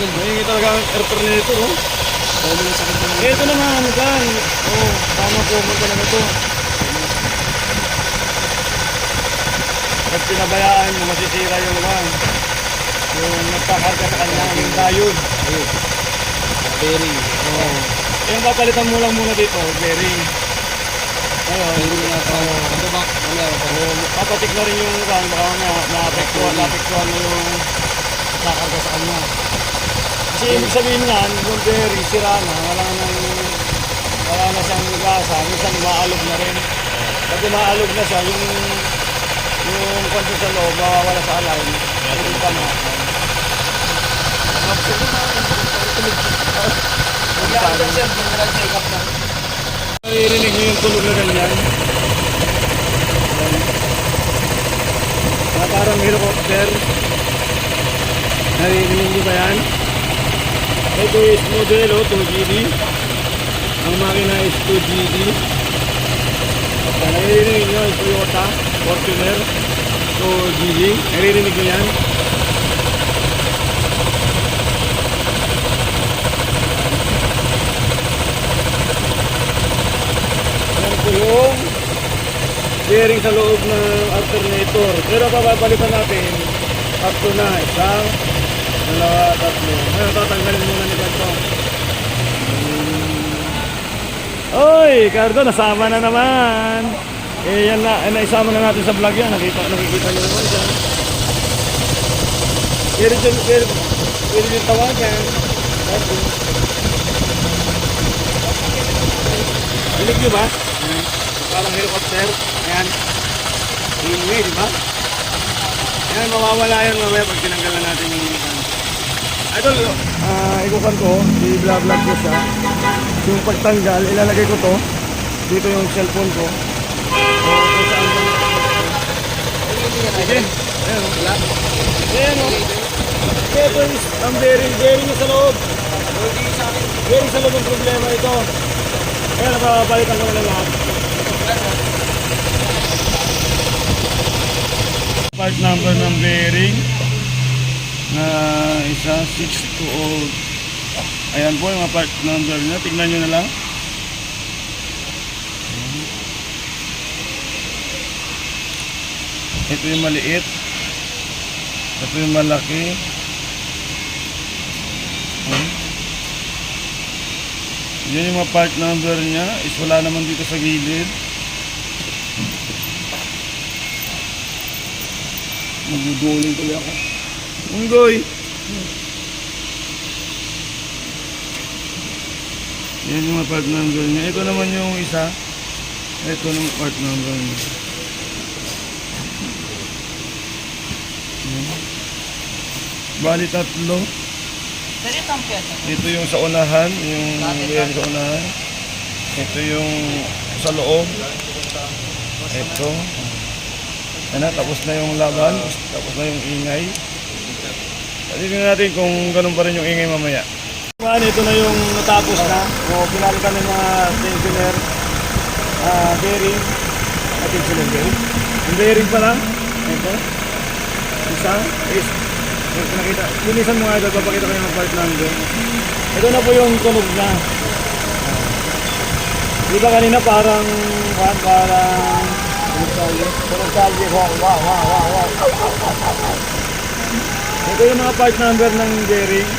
idol. Mahingi talaga ang alternator, oh. Dahil yung sakit naman. Ito naman, gan. Oh, tama po mo talaga to. Pag pinabayaan mo, masisira yung gan. Yung nagpakarga sa kanya, yung diode. Ayun. Bearing. Oh. Yung papalitan mo lang muna dito, bearing. Ayun. Bearing na pa. Ano ba? Mamaya pa. Oh, papatik na rin yung gan, baka na, naapektuhan, naapektuhan na yung kakarga sa kanya. Kasi ibig sabihin niyan, yung bearing sira na, wala nang wala na siyang gasa, minsan umaalog na rin. Pag umaalog na siya, yung yung kwanto sa loob, mawawala sa alarm. Hindi pa na. Naririnig niyo yung tunog na ganyan. Na parang helicopter. Naririnig niyo ba yan? Ito is modelo 2GD. Ang makina is 2GD. Ayan, naririnig niyo yung Toyota Fortuner 2GD. Naririnig niyo yan? Yan po yung bearing sa loob ng alternator. Pero papapalitan natin tatlo na. Isa, dalawa, tatlo. Ngayon tatanggalin muna ni Cardo. Oy, Cardo, nasama na naman. Eh, yan na, eh, naisama na natin sa vlog yan. Nakita, nakikita niyo naman siya. Pero dyan, pero, pero yung tawagan. Dinig nyo ba? Parang helicopter. Ayan. Ingay, di ba? Ayan, mawawala yan mamaya pag tinanggal na natin yung. Idol, ah, ikukan ko, i-vlog ko siya. Yung pagtanggal, ilalagay ko to. Dito yung cellphone ko. So, kung saan ko. Sige. Ayan. Wala. Ayan, oh. Ito is ang bearing, bearing niya sa loob. Bearing sa loob ang problema ito. Kaya napapalitan ko na lang lahat. Part number ng bearing na isa 620 ayan po yung part number niya. Tignan nyo na lang. Ito yung maliit. Ito yung malaki. Hmm. yan yung mga part number niya. Is wala naman dito sa gilid. Maguguling tuloy ako. Unggoy! Yan yung part number niya. Ito naman yung isa. Ito naman part number niya. Yan. Bali tatlo. Ito yung sa unahan, yung yan sa unahan. Ito yung sa loob. Ito. Ano, tapos na yung laban, tapos na yung ingay. Tignan natin kung ganun pa rin yung ingay mamaya. Ano, ito na yung natapos na. O, pinalitan ng mga tensioner, ah, bearing, ah, tensioner bearing. Yung bearing pala, ito. Isa, is, ito nakita. Linisan mo nga ito, papakita ko yung part number. Ito na po yung tunog na. Di ba kanina parang, parang, parang, tunog tayo, tunog tayo, wow, wow, wow, wow, wow. Ito yung mga part number ng bearing.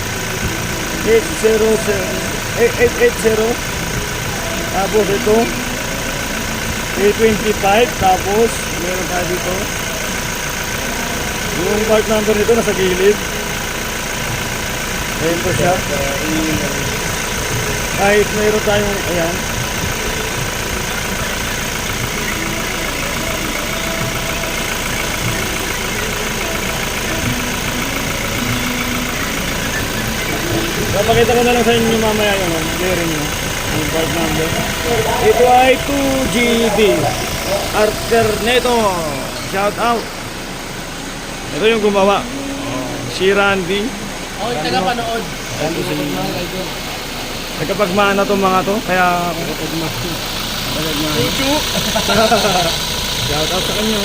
800, 880. Tapos ito, 825. Tapos, meron tayo dito. Yung part number nito nasa gilid. Ayan po siya. Kahit mayroon tayong, ayan. Papakita ko na lang sa inyo mamaya yung bearing nyo. Yung part number. Ito ay 2GD. Alternator. Shout out. Ito yung gumawa. Si Randy. Ako yung taga-panood. Randy si. Nagkapagmana to mga to. Kaya Nagkapagmana. Chuchu! Shout out sa kanyo.